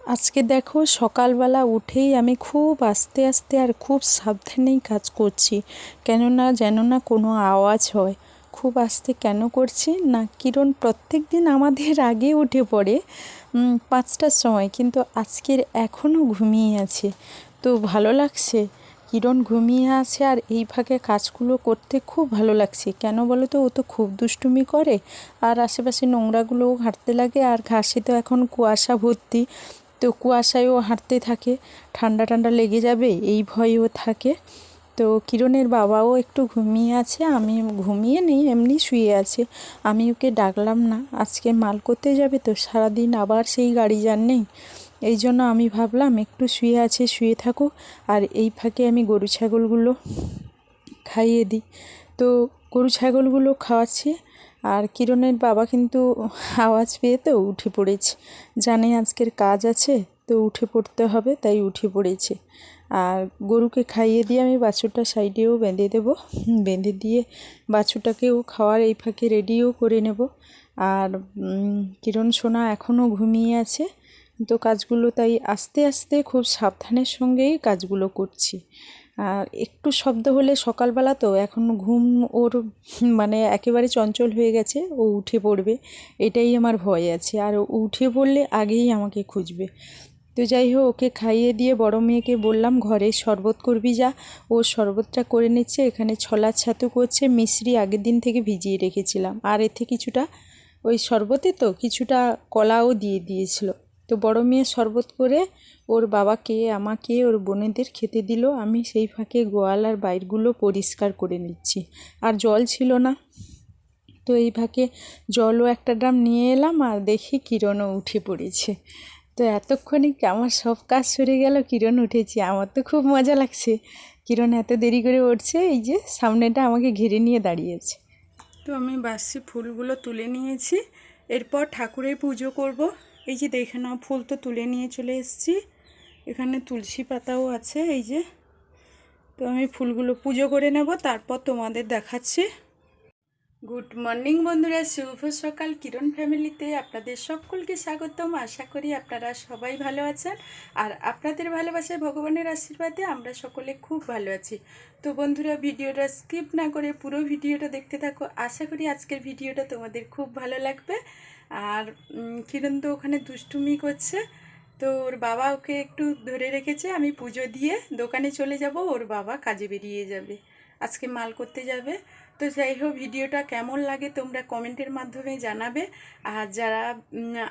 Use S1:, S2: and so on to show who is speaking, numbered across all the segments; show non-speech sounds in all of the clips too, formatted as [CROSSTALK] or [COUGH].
S1: আজকে দেখো সকালবেলা উঠেই আমি খুব আস্তে আস্তে আর খুব সাবধানেই কাজ করছি। কেননা যেন না কোনো আওয়াজ হয়। খুব আস্তে কেন করছি? না, কিরণ প্রত্যেক দিন আমাদের আগে উঠে পড়ে পাঁচটার সময়। কিন্তু আজকের এখনও ঘুমিয়ে আছে। তো ভালো লাগছে? কিরণ ঘুমিয়ে আছে আর এই ফাঁকে কাজগুলো করতে খুব ভালো লাগছে। কেন বলো তো? ও তো খুব দুষ্টুমি করে। আর আশেপাশে নোংরাগুলোও হাঁটতে লাগে। আর ঘাসে তো এখন কুয়াশা ভর্তি। তো কুয়াশায়ও হাঁটতে থাকে। ঠান্ডা ঠান্ডা লেগে যাবে, এই ভয়েও থাকে। তো কিরণের বাবাও একটু ঘুমিয়ে আছে। আমি ঘুমিয়ে নেই, এমনি শুয়ে আছে। আমি ওকে ডাকলাম না। আজকে মাল করতে যাবে তো? সারাদিন আবার সেই গাড়ি যান নেই এই জন্য আমি ভাবলাম একটু শুয়ে আছে, শুয়ে থাকুক, আর এই ফাঁকে আমি গরু ছাগলগুলো খাইয়ে দিই। তো গরু ছাগলগুলো খাওয়াচ্ছি, আর কিরণের বাবা কিন্তু আওয়াজ পেয়ে তো উঠে পড়েছে। জানে আজকের কাজ আছে, তো উঠে পড়তে হবে, তাই উঠে পড়েছে। আর গরুকে খাইয়ে দিয়ে আমি বাছুরটা সাইডেও বেঁধে দেবো। বেঁধে দিয়ে বাছুরটাকেও খাওয়ার এই ফাঁকে রেডিও করে নেব। আর কিরণ সোনা এখনও ঘুমিয়ে আছে তো কাজগুলো তাই আস্তে আস্তে খুব সাবধানের সঙ্গেই কাজগুলো করছি। আর একটু শব্দ হলে সকালবেলা তো এখন ঘুম ওর মানে একেবারে চঞ্চল হয়ে গেছে, ও উঠে পড়বে, এটাই আমার ভয় আছে। আর ও উঠে পড়লে আগেই আমাকে খুঁজবে। তো যাই হোক, ওকে খাইয়ে দিয়ে বড় মেয়েকে বললাম, ঘরে শরবত করবি যা। ও শরবতটা করে নিচ্ছে, এখানে ছলা ছাতু করছে মিশ্রি আগের দিন থেকে ভিজিয়ে রেখেছিলাম। আর এতে কিছুটা, ওই শরবতে তো কিছুটা কলাও দিয়ে দিয়েছিল। তো বড় মেয়ে শরবত করে ওর বাবাকে, আমাকে, ওর বোনেদের খেতে দিল। আমি সেই ফাঁকে গোয়াল আর বাইরগুলো পরিষ্কার করে নিচ্ছি। আর জল ছিল না। তো এই ফাঁকে জলও একটা ড্রাম নিয়ে এলাম আর দেখি কিরণও উঠে পড়েছে। তো এতক্ষণে আমার সব কাজ সরে গেল? কিরণ উঠেছে। আমার তো খুব মজা লাগছে। কিরণ এত দেরি করে উঠছে, এই যে সামনেটা আমাকে ঘিরে নিয়ে দাঁড়িয়েছে। তো আমি বাসি ফুলগুলো তুলে নিয়েছি। এরপর ঠাকুরের পুজো করব। এই যে দেখে নাও, ফুল তো তুলে নিয়ে চলে এসেছি। এখানে তুলসী পাতাও আছে, এই যে। তো আমি ফুলগুলো পুজো করে নেব, তারপর তোমাদের দেখাচ্ছি। গুড মর্নিং বন্ধুরা, শুভ সকাল। কিরণ ফ্যামিলিতে আপনাদের সকলকে স্বাগতম। আশা করি আপনারা সবাই ভালো আছেন। আর আপনাদের ভালোবাসায় ভগবানের আশীর্বাদে আমরা সকলে খুব ভালো আছি। তো বন্ধুরা, ভিডিওটা স্কিপ না করে পুরো ভিডিওটা দেখতে থাকো। আশা করি আজকের ভিডিওটা তোমাদের খুব ভালো লাগবে। আর কিরণ তো ওখানে দুষ্টুমি করছে। তো ওর বাবা ওকে একটু ধরে রেখেছে, আমি পুজো দিয়ে দোকানে চলে যাব, ওর বাবা কাজে বেরিয়ে যাবে, আজকে মাল করতে যাবে। তো যাই হোক, ভিডিওটা কেমন লাগে তোমরা কমেন্টের মাধ্যমে জানাবে। আর যারা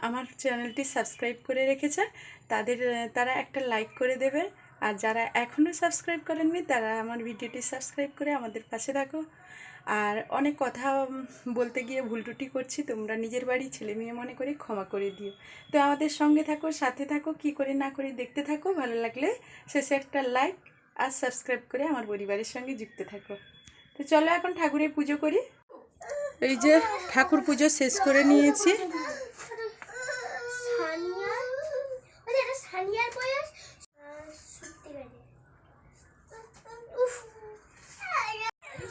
S1: আমার চ্যানেলটি সাবস্ক্রাইব করে রেখেছে, তাদের তারা একটা লাইক করে দেবে। আর যারা এখনও সাবস্ক্রাইব করেননি, তারা আমার ভিডিওটি সাবস্ক্রাইব করে আমাদের পাশে থাকো। আর অনেক কথা বলতে গিয়ে ভুল টুটি করছি, তোমরা নিজের বাড়ি ছেলে মেয়ে মনে করে ক্ষমা করে দিও। তো আমাদের সঙ্গে থাকো, সাথে থাকো, কি করে না করে দেখতে থাকো, ভালো লাগলে শেষে একটা লাইক আর সাবস্ক্রাইব করে আমার পরিবারের সঙ্গে যুক্ত থাকো। তো চলো এখন ঠাকুরের পুজো করি। এই যে ঠাকুর পুজো শেষ করে নিয়েছি।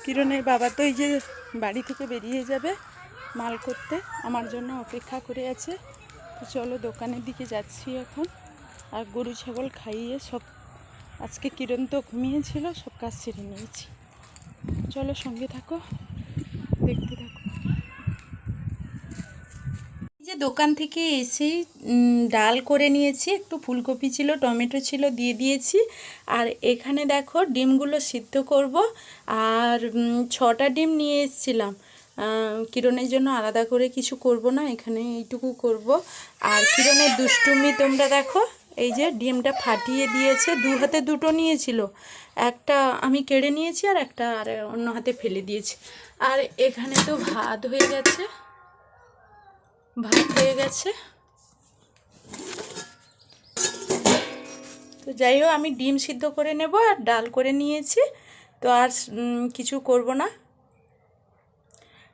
S1: কিরণের বাবা তো এই যে বাড়ি থেকে বেরিয়ে যাবে মাল করতে, আমার জন্য অপেক্ষা করে আছে। তো চলো দোকানের দিকে যাচ্ছি এখন। আর গরু, ছাগল খাইয়ে সব, আজকে কিরণ তো ঘুমিয়েছিল, সব কাজ সেরে নিয়েছি। চলো সঙ্গে থাকো, দেখতে থাকো। দোকান থেকে এসেই ডাল করে নিয়েছি। একটু ফুলকপি ছিল, টমেটো ছিল, দিয়ে দিয়েছি। আর এখানে দেখো ডিমগুলো সিদ্ধ করব। আর ছটা ডিম নিয়ে এসেছিলাম। কিরণের জন্য আলাদা করে কিছু করব না, এখানে এইটুকু করব। আর কিরণের দুষ্টুমি তোমরা দেখো, এই যে ডিমটা ফাটিয়ে দিয়েছে, দু হাতে দুটো নিয়েছিল। একটা আমি কেড়ে নিয়েছি আর একটা আর অন্য হাতে ফেলে দিয়েছি। আর এখানে তো ভাত হয়ে গেছে। ভাত হয়ে গেছে। তো যাই হোক, আমি ডিম সিদ্ধ করে নেব আর ডাল করে নিয়েছি। তো আর কিছু করব না।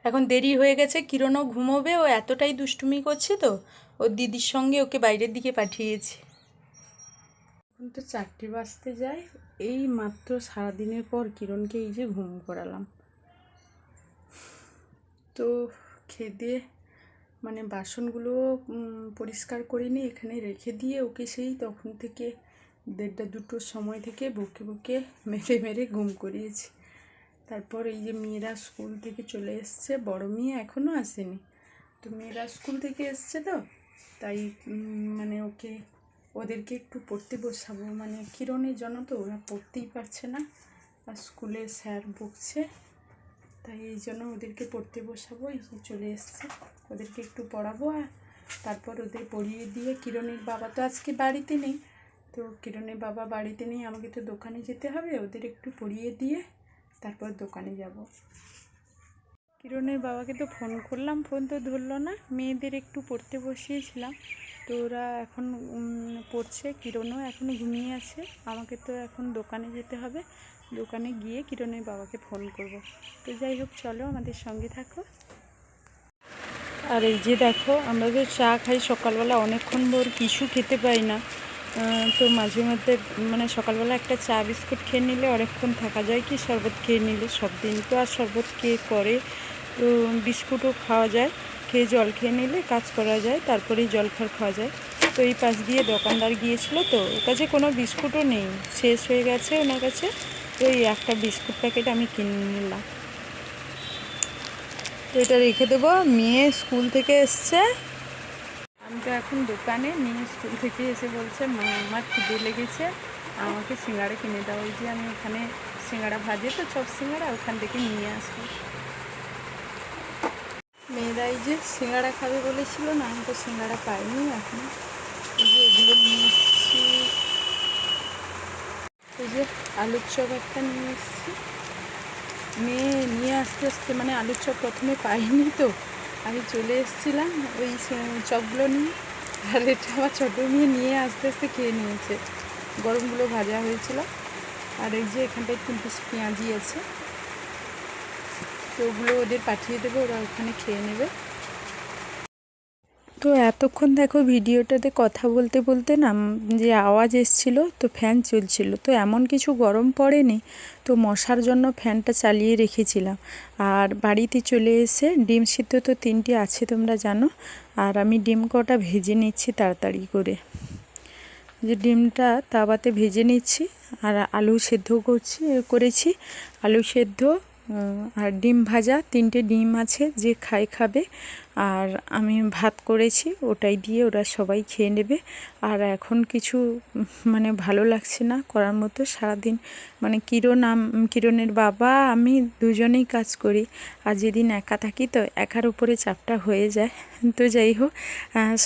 S1: এখন দেরি হয়ে গেছে, কিরণও ঘুমোবে, ও এতটাই দুষ্টুমি করছে তো, ওর দিদির সঙ্গে ওকে বাইরের দিকে পাঠিয়েছি। এখন তো চারটে বাজতে যায়, এই মাত্র সারাদিনের পর কিরণকে এই যে ঘুম করালাম। তো খেয়ে দিয়ে মানে বাসনগুলো পরিষ্কার করে নিয়ে এখানে রেখে দিয়ে ওকে সেই তখন থেকে দেড়টা দুটোর সময় থেকে বকে বকে [LAUGHS] মেরে মেরে ঘুম করিয়েছি। তারপর এই যে মেয়েরা স্কুল থেকে চলে এসছে, বড় মেয়ে এখনও আসেনি। তো মেয়েরা স্কুল থেকে এসছে তো, তাই মানে ওকে, ওদেরকে একটু পড়তে বসাবো। মানে কিরণের জন্য তো ওরা পড়তেই পারছে না। আর স্কুলে স্যার বকছে। তাই এই জন্য ওদেরকে পড়তে বসাবো, এই যে চলে এসছে। ওদেরকে একটু পড়াবো আর তারপর ওদের পড়িয়ে দিয়ে, কিরণের বাবা তো আজকে বাড়িতে নেই, তো কিরণের বাবা বাড়িতে নেই, আমাকে তো দোকানে যেতে হবে, ওদের একটু পড়িয়ে দিয়ে তারপর দোকানে যাব। কিরণের বাবাকে তো ফোন করলাম, ফোন তো ধরলো না, মেয়েদের একটু পড়তে বসিয়েছিলাম। তো ওরা এখন পড়ছে, কিরণও এখন ঘুমিয়ে আছে, আমাকে তো এখন দোকানে যেতে হবে। দোকানে গিয়ে কিরণের বাবাকে ফোন করব। তো যাই হোক, চলো আমাদের সঙ্গে থাকো। আর এই যে দেখো, আমরা তো চা খাই সকালবেলা, অনেকক্ষণ ভোর কিছু খেতে পাই না। তো মাঝে মধ্যে মানে সকালবেলা একটা চা বিস্কুট খেয়ে নিলে অনেকক্ষণ থাকা যায় কি, শরবত খেয়ে নিলে। সব দিন তো আর শরবত খেয়ে করে? তো বিস্কুটও খাওয়া যায়, খেয়ে জল খেয়ে নিলে কাজ করা যায়, তারপরেই জল খার খাওয়া যায়। তো এই পাশ দিয়ে দোকানদার গিয়েছিল তো, ওর কাছে কোনো বিস্কুটও নেই। শেষ হয়ে গেছে ওনার কাছে। তো এই একটা বিস্কুট প্যাকেট আমি কিনে নিলাম। তো এটা রেখে দেবো। মেয়ে স্কুল থেকে এসছে। আমি তো এখন দোকানে, মেয়ে স্কুল থেকে এসে বলছে, মা, আমার খিদে লেগেছে, আমাকে সিঙ্গাড়া কিনে দাও। ওই যে আমি ওখানে সিঙ্গাড়া ভাজে, তো চপ সিঙ্গাড়া ওখান থেকে নিয়ে আসব। মেয়েরা এই যে সিঙ্গাড়া খাবে বলেছিল, না, আমি তো সিঙ্গাড়া পাইনি এখন। এই যে এগুলো নিয়ে এসেছি। এই যে আলুর চপ একটা নিয়ে এসেছি। মেয়ে নিয়ে আসতে আসতে মানে আলুর চপ প্রথমে পাইনি তো। আমি চলে এসেছিলাম ওই চপগুলো নিয়ে। আর এটা আমার ছোটো মেয়ে নিয়ে আস্তে আস্তে খেয়ে নিয়েছে। গরমগুলো ভাজা হয়েছিল। আর এই যে এখানটায় তিন পিস পেঁয়াজি আছে। তো ওগুলো ওদের পাঠিয়ে দেবে, ওরা ওখানে খেয়ে নেবে। তো এতক্ষণ দেখো ভিডিওটাতে কথা বলতে বলতে না যে আওয়াজ এসছিল, তো ফ্যান চলছিল। তো এমন কিছু গরম পড়েনি, তো মশার জন্য ফ্যানটা চালিয়ে রেখেছিলাম। আর বাড়িতে চলে এসে ডিম সিদ্ধ তো তিনটে আছে তোমরা জানো, আর আমি ডিম কটা ভেজে নিচ্ছি তাড়াতাড়ি করে। যে ডিমটা তাওয়াতে ভেজে নিচ্ছি, আর আলু সেদ্ধ করছি, করেছি। আলু সেদ্ধ আর ডিম ভাজা, তিনটে ডিম আছে, যে খায় খাবে। আর আমি ভাত করেছি, ওটাই দিয়ে ওরা সবাই খেয়ে নেবে। আর এখন কিছু মানে ভালো লাগছে না করার মতো। সারাদিন মানে কিরণ কিরণের বাবা, আমি দুজনেই কাজ করি। আর যেদিন একা থাকি তো একার উপরে চাপটা হয়ে যায়। তো যাই হোক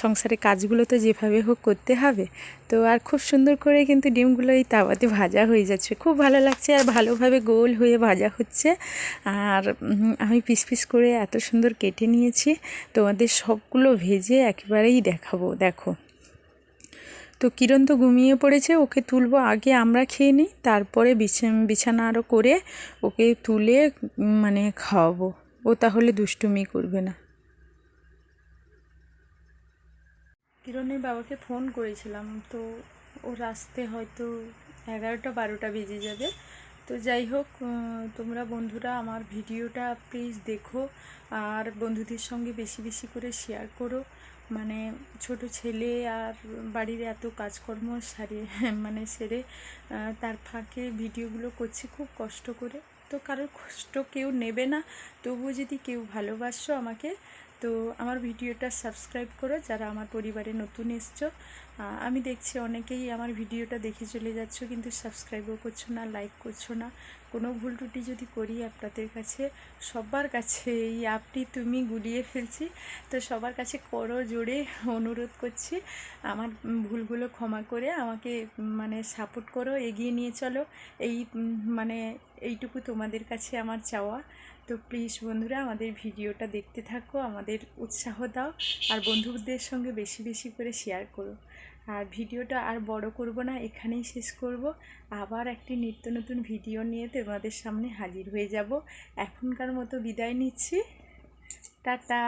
S1: সংসারে কাজগুলো তো যেভাবে হোক করতে হবে। তো আর খুব সুন্দর করে কিন্তু ডিমগুলো এই তাওয়াতে ভাজা হয়ে যাচ্ছে। খুব ভালো লাগছে আর ভালোভাবে গোল হয়ে ভাজা হচ্ছে। আর আমি পিস পিস করে এত সুন্দর কেটে নিয়েছি। তোমাদের সবগুলো ভেজে একেবারেই দেখাবো, দেখো। তো কিরণ তো ঘুমিয়ে পড়েছে, ওকে তুলবো আগে আমরা খেয়ে নিই, তারপরে বিছা- বিছানা আরও করে ওকে তুলে মানে খাওয়াবো। ও তাহলে দুষ্টুমি করবে না। কিরণের বাবাকে ফোন করেছিলাম, তো ওর আসতে হয়তো এগারোটা, বারোটা বেজে যাবে। তো যাই হোক তোমরা বন্ধুরা আমার ভিডিওটা প্লিজ দেখো আর বন্ধুদের সঙ্গে বেশি বেশি করে শেয়ার করো। মানে ছোট ছেলে আর বাড়ির এত কাজকর্ম সারিয়ে [LAUGHS] মানে সেরে তার ফাঁকে ভিডিওগুলো করছি খুব কষ্ট করে। তো কারোর কষ্ট কেউ নেবে না, তবুও যদি কেউ ভালোবাসো আমাকে তো আমার ভিডিওটা সাবস্ক্রাইব করো, যারা আমার পরিবারে নতুন এসছো। আমি দেখছি অনেকেই আমার ভিডিওটা দেখে চলে যাচ্ছ, কিন্তু সাবস্ক্রাইবও করছ না লাইক করছ না। কোনো ভুল ত্রুটি যদি করি আপনাদের কাছে, সবার কাছে এই অ্যাপটি তুমি গুলিয়ে ফেলছি। তো সবার কাছে করো, জোরে অনুরোধ করছি। আমার ভুলগুলো ক্ষমা করে আমাকে মানে সাপোর্ট করো, এগিয়ে নিয়ে চলো। এই মানে এইটুকু তোমাদের কাছে আমার চাওয়া। তো প্লিজ বন্ধুরা আমাদের ভিডিওটা দেখতে থাকো, আমাদের উৎসাহ দাও আর বন্ধুদের সঙ্গে বেশি বেশি করে শেয়ার করো। আর ভিডিওটা আর বড় করব না, এখানেই শেষ করব। আবার একটি নিত্য নতুন ভিডিও নিয়ে তোমাদের সামনে হাজির হয়ে যাব। এখনকার মতো বিদায় নিচ্ছি। টাটা!